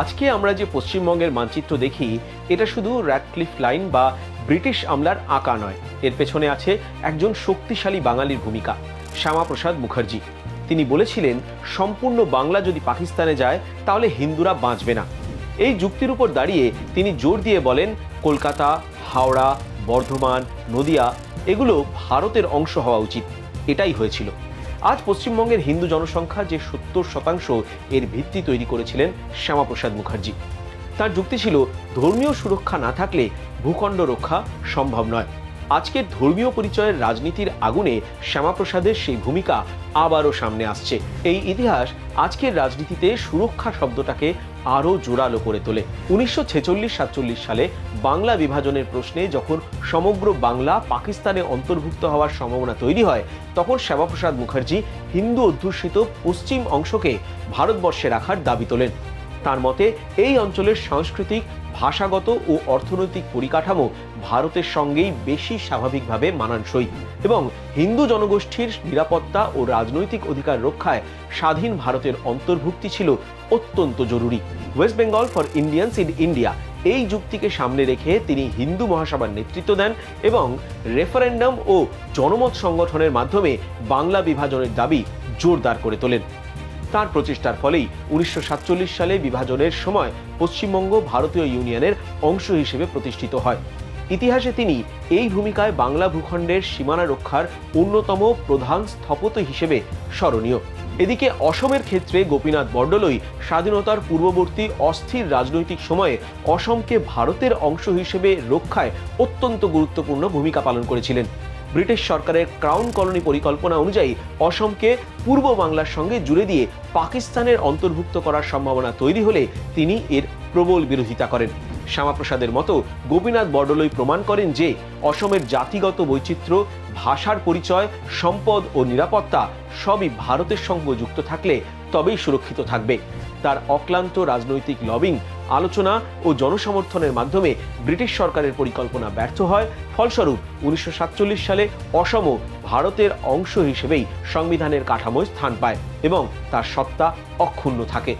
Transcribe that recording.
আজকে আমরা যে পশ্চিমবঙ্গের মানচিত্র দেখি, এটা শুধু র্যাডক্লিফ লাইন বা ব্রিটিশ আমলার আঁকা নয়। এর পেছনে আছে একজন শক্তিশালী বাঙালির ভূমিকা, শ্যামাপ্রসাদ মুখার্জি। তিনি বলেছিলেন, সম্পূর্ণ বাংলা যদি পাকিস্তানে যায়, তাহলে হিন্দুরা বাঁচবে না। এই যুক্তির উপর দাঁড়িয়ে তিনি জোর দিয়ে বলেন, কলকাতা, হাওড়া, বর্ধমান, নদিয়া, এগুলো ভারতের অংশ হওয়া উচিত। এটাই হয়েছিল। আজ পশ্চিমবঙ্গের হিন্দু জনসংখ্যা যে সত্তর শতাংশ এর ভিত্তি তৈরি করেছিলেন শ্যামাপ্রসাদ মুখার্জি। তার যুক্তি ছিল, ধর্মীয় সুরক্ষা না থাকলে ভূখণ্ড রক্ষা সম্ভব নয়। আজকের ধর্মীয় পরিচয়ের রাজনীতির আগুনে শ্যামাপ্রসাদের সেই ভূমিকা আবারও সামনে আসছে। এই ইতিহাস আজকের রাজনীতিতে সুরক্ষা শব্দটাকে আরও জোরালো করে তোলে। উনিশশো ছেচল্লিশ সাতচল্লিশ সালে বাংলা বিভাজনের প্রশ্নে যখন সমগ্র বাংলা পাকিস্তানে অন্তর্ভুক্ত হওয়ার সম্ভাবনা তৈরি হয়, তখন শ্যামাপ্রসাদ মুখার্জি হিন্দু অধ্যুষিত পশ্চিম অংশকে ভারতবর্ষে রাখার দাবি তোলেন। তার মতে, এই অঞ্চলের সাংস্কৃতিক, ভাষাগত ও অর্থনৈতিক পরিকাঠামো ভারতের সঙ্গেই বেশি স্বাভাবিকভাবে মানানসই এবং হিন্দু জনগোষ্ঠীর নিরাপত্তা ও রাজনৈতিক অধিকার রক্ষায় স্বাধীন ভারতের অন্তর্ভুক্তি ছিল অত্যন্ত জরুরি। West Bengal for Indians in India এই যুক্তিকে সামনে রেখে তিনি হিন্দু মহাসভার নেতৃত্ব দেন এবং রেফারেন্ডাম ও জনমত সংগঠনের মাধ্যমে বাংলা বিভাজনের দাবি জোরদার করে তোলেন। তার প্রচেষ্টার ফলেই উনিশশো সাতচল্লিশ সালে বিভাজনের সময় পশ্চিমবঙ্গ ভারতীয় ইউনিয়নের অংশ হিসেবে প্রতিষ্ঠিত হয়। ইতিহাসে তিনি এই ভূমিকায় বাংলা ভূখণ্ডের সীমানা রক্ষার অন্যতম প্রধান স্থপত হিসেবে স্মরণীয়। এদিকে অসমের ক্ষেত্রে গোপীনাথ বরদলৈ স্বাধীনতার পূর্ববর্তী অস্থির রাজনৈতিক সময়ে অসমকে ভারতের অংশ হিসেবে রক্ষায় অত্যন্ত গুরুত্বপূর্ণ ভূমিকা পালন করেছিলেন। ব্রিটিশ সরকারের ক্রাউন কলোনি পরিকল্পনা অনুযায়ী অসমকে পূর্ব বাংলার সঙ্গে জুড়ে দিয়ে পাকিস্তানের অন্তর্ভুক্ত করার সম্ভাবনা তৈরি হলে তিনি এর প্রবল বিরোধিতা করেন। শ্যামাপ্রসাদের মতো গোপীনাথ বরদলৈ প্রমাণ করেন যে অসমের জাতিগত বৈচিত্র্য, ভাষার পরিচয়, সম্পদ ও নিরাপত্তা সবই ভারতের সঙ্গে যুক্ত থাকলে তবেই সুরক্ষিত থাকবে। তার অক্লান্ত রাজনৈতিক লবিং, আলোচনা ও জনসমর্থনের মাধ্যমে ব্রিটিশ সরকারের পরিকল্পনা ব্যর্থ হয়। ফলস্বরূপ, উনিশশো সাতচল্লিশ সালে অসমও ভারতের অংশ হিসেবেই সংবিধানের কাঠামোয় স্থান পায় এবং তার সত্তা অক্ষুণ্ণ থাকে।